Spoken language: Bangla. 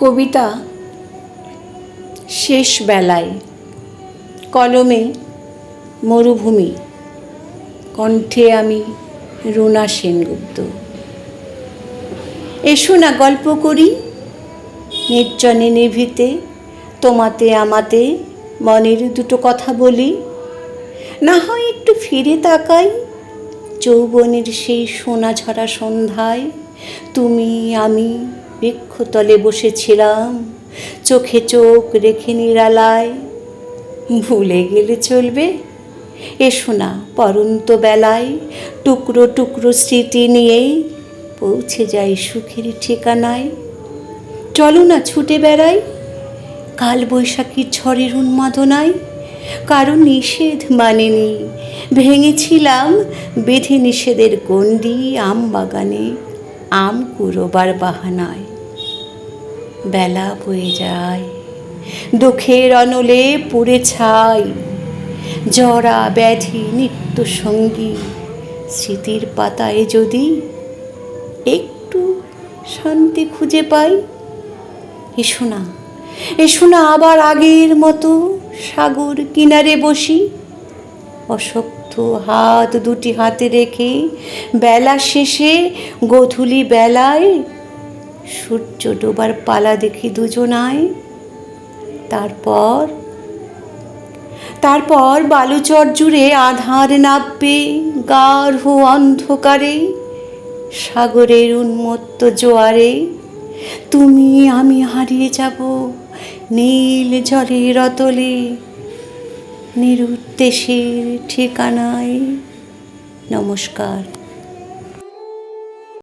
কবিতা শেষ বেলায়, কলমে মরুভূমি, কণ্ঠে আমি রুনা সেনগুপ্ত। এসো না গল্প করি, নির্জনে নিভিতে, তোমাতে আমাতে মনের দুটো কথা বলি। না হয় একটু ফিরে তাকাই, যৌবনের সেই সোনা ঝরা সন্ধ্যায়, তুমি, আমি বৃক্ষতলে বসেছিলাম, চোখে চোখ রেখে নিরালায়। ভুলে গেলে চলবে? এসো না পরন্ত বেলায়, টুকরো টুকরো স্মৃতি নিয়েই পৌঁছে যাই সুখের ঠিকানায়। চলো না ছুটে বেড়াই কাল বৈশাখীর ঝড়ের উন্মাদনায়। কারও নিষেধ মানেনি, ভেঙেছিলাম বেঁধে নিষেধের গণ্ডি আম বাগানে আম কুড়োবার বাহানায়। বেলা বয়ে যায়, দুঃখের অনলে পুড়ে ছাই। জরা ব্যাধি নিত্য সঙ্গী, স্মৃতির পাতায় যদি একটু শান্তি খুঁজে পাই। এসো না এসো না আবার আগের মতো সাগর কিনারে বসি। অশক্ত হাত দুটি হাতে রেখে বেলা শেষে গধূলি বেলায় সূর্য ডোবার পালা দেখি দুজনায়। তারপর তারপর বালুচর জুড়ে আধার নাববে গাঢ় অন্ধকারে, সাগরের উন্মত্ত জোয়ারে, তুমি আমি হারিয়ে যাব নীল জলের অতলে। নিরুদ্দেশের ঠিকানায় নমস্কার।